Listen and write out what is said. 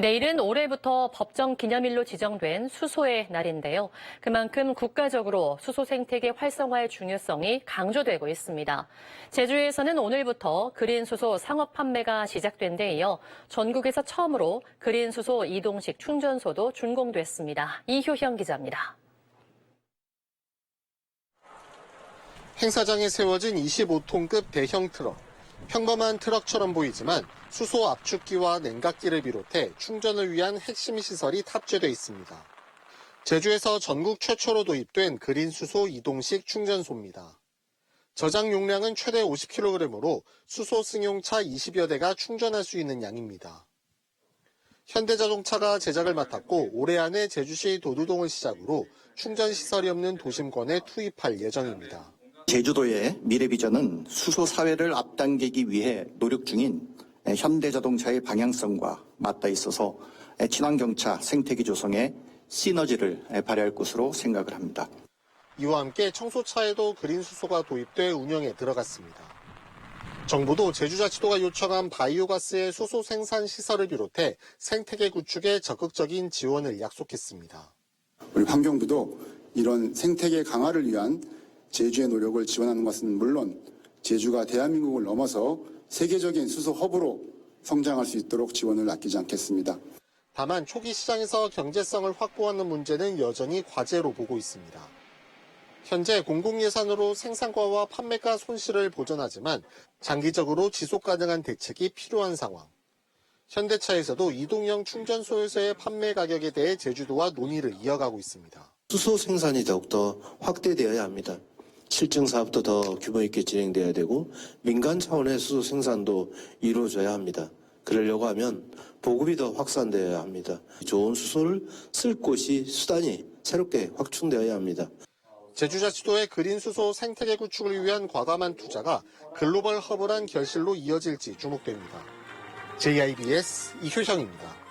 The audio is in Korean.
내일은 올해부터 법정 기념일로 지정된 수소의 날인데요. 그만큼 국가적으로 수소 생태계 활성화의 중요성이 강조되고 있습니다. 제주에서는 오늘부터 그린 수소 상업 판매가 시작된 데 이어 전국에서 처음으로 그린 수소 이동식 충전소도 준공됐습니다. 이효형 기자입니다. 행사장에 세워진 25톤급 대형 트럭. 평범한 트럭처럼 보이지만 수소 압축기와 냉각기를 비롯해 충전을 위한 핵심 시설이 탑재돼 있습니다. 제주에서 전국 최초로 도입된 그린 수소 이동식 충전소입니다. 저장 용량은 최대 50kg으로 수소 승용차 20여 대가 충전할 수 있는 양입니다. 현대자동차가 제작을 맡았고 올해 안에 제주시 도두동을 시작으로 충전 시설이 없는 도심권에 투입할 예정입니다. 제주도의 미래 비전은 수소 사회를 앞당기기 위해 노력 중인 현대자동차의 방향성과 맞닿아 있어서 친환경차 생태계 조성에 시너지를 발휘할 것으로 생각을 합니다. 이와 함께 청소차에도 그린 수소가 도입돼 운영에 들어갔습니다. 정부도 제주자치도가 요청한 바이오가스의 수소 생산 시설을 비롯해 생태계 구축에 적극적인 지원을 약속했습니다. 우리 환경부도 이런 생태계 강화를 위한 제주의 노력을 지원하는 것은 물론 제주가 대한민국을 넘어서 세계적인 수소 허브로 성장할 수 있도록 지원을 아끼지 않겠습니다. 다만 초기 시장에서 경제성을 확보하는 문제는 여전히 과제로 보고 있습니다. 현재 공공예산으로 생산과와 판매가 손실을 보전하지만 장기적으로 지속 가능한 대책이 필요한 상황. 현대차에서도 이동형 충전소에서의 판매 가격에 대해 제주도와 논의를 이어가고 있습니다. 수소 생산이 더욱더 확대되어야 합니다. 7층 사업도 더 규모 있게 진행돼야 되고 민간 차원의 수소 생산도 이루어져야 합니다. 그러려고 하면 보급이 더 확산되어야 합니다. 좋은 수소를 쓸 곳이 수단이 새롭게 확충되어야 합니다. 제주자치도의 그린 수소 생태계 구축을 위한 과감한 투자가 글로벌 허브란 결실로 이어질지 주목됩니다. JIBS 이효정입니다.